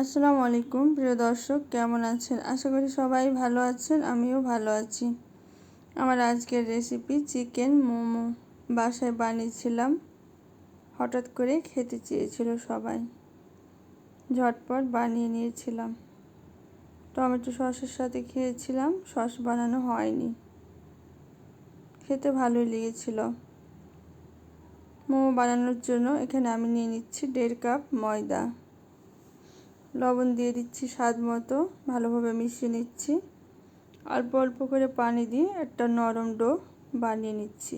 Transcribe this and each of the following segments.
আসসালামু আলাইকুম, প্রিয় দর্শক, কেমন আছেন? আশা করি সবাই ভালো আছেন, আমিও ভালো আছি। আমার আজকের রেসিপি চিকেন মোমো। বাসায় বানিয়েছিলাম। হঠাৎ করে খেতে চেয়েছিল সবাই। ঝটপট বানিয়ে নিয়েছিলাম। টমেটো সসের সাথে খেয়েছিলাম, সস বানানো হয়নি। খেতে ভালোই লেগেছিল। মোমো বানানোর জন্য এখানে আমি নিয়ে নিচ্ছি দেড় কাপ ময়দা। লবণ দিয়ে দিচ্ছি স্বাদ মতো, ভালোভাবে মিশিয়ে নিচ্ছি। অল্প অল্প করে পানি দিয়ে একটা নরম ডো বানিয়ে নিচ্ছি।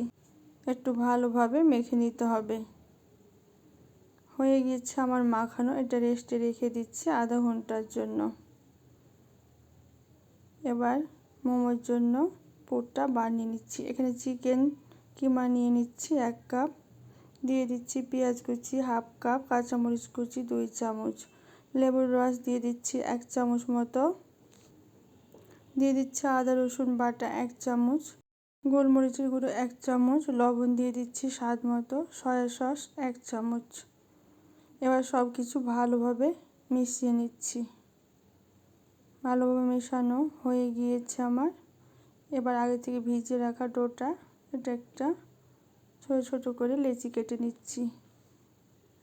একটু ভালোভাবে মেখে নিতে হবে। হয়ে গিয়েছে আমার মাখানো, এটা রেস্টে রেখে দিচ্ছি আধা ঘণ্টার জন্য। এবার মোমোর জন্য পুরটা বানিয়ে নিচ্ছি। এখানে চিকেন কিমা নিয়ে নিচ্ছি এক কাপ। দিয়ে দিচ্ছি পেঁয়াজ কুচি, হাফ কাপ, কাঁচামরিচ কুচি, দুই চামচ। লেবুর রস দিয়ে দিচ্ছি এক চামচ মতো। দিয়ে দিচ্ছি আদা, রসুন বাটা এক চামচ। গোলমরিচের গুঁড়ো এক চামচ। লবণ দিয়ে দিচ্ছি স্বাদ মতো সয়া সস এক চামচ। এবার সব কিছু ভালোভাবে মিশিয়ে নিচ্ছি। ভালোভাবে মেশানো হয়ে গিয়েছে আমার। এবার আগে থেকে ভিজিয়ে রাখা ডোটা, এটা একটা ছোটো ছোটো করে লেচি কেটে নিচ্ছি।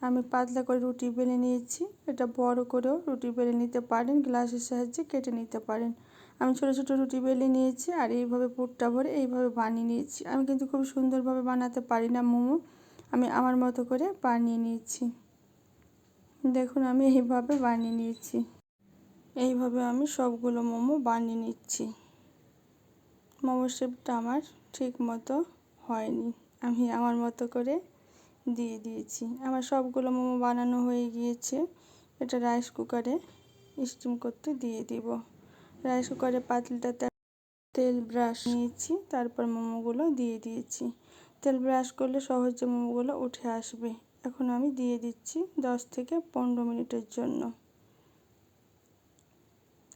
আমি পাতলা করে রুটি বেলে নিয়েছি। এটা বড় করেও রুটি বেলে নিতে পারেন, গ্লাসের সাহায্যে কেটে নিতে পারেন। আমি ছোটো ছোটো রুটি বেলে নিয়েছি আর এইভাবে পুরটা ভরে এইভাবে বানিয়ে নিয়েছি। আমি কিন্তু খুব সুন্দরভাবে বানাতে পারি না, মোমো। আমি আমার মতো করে বানিয়ে নিয়েছি। দেখুন, আমি এইভাবে বানিয়ে নিয়েছি। এইভাবে আমি সবগুলো মোমো বানিয়ে নিচ্ছি। মোমো শেপটা আমার ঠিক মতো হয়নি। আমি আমার মতো করে দিয়ে দিয়েছি। আমার সবগুলো মোমো বানানো হয়ে গিয়েছে। এটা রাইস কুকারে স্টিম করতে দিয়ে দিব। রাইস কুকারে পাতলটাতে তেল ব্রাশ নিয়েছি, তারপর মোমোগুলো দিয়ে দিয়েছি। তেল ব্রাশ করলে সহজে মোমোগুলো উঠে আসবে। এখন আমি দিয়ে দিচ্ছি দশ থেকে পনেরো মিনিটের জন্য।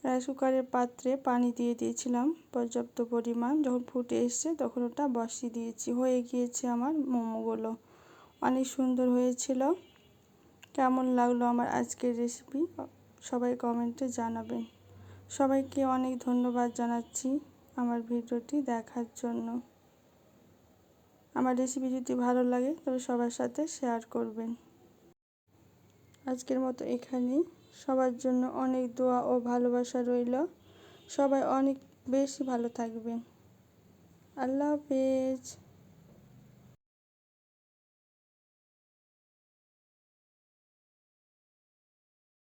রাইস কুকারের পাত্রে পানি দিয়ে দিয়েছিলাম পর্যাপ্ত পরিমাণ। যখন ফুটে এসছে তখন ওটা বসিয়ে দিয়েছি। হয়ে গিয়েছে আমার মোমোগুলো। অনেক সুন্দর হয়েছিল। কেমন লাগল আমার আজকের রেসিপি সবাই কমেন্টে জানাবেন। সবাইকে অনেক ধন্যবাদ জানাচ্ছি আমার ভিডিওটি দেখার জন্য। আমার রেসিপি যদি ভালো লাগে তবে সবার সাথে শেয়ার করবেন। আজকের মতো এখানেই সবার জন্য অনেক দোয়া ও ভালোবাসা রইল। সবাই অনেক বেশি ভালো থাকবেন। আল্লাহ হাফেজ।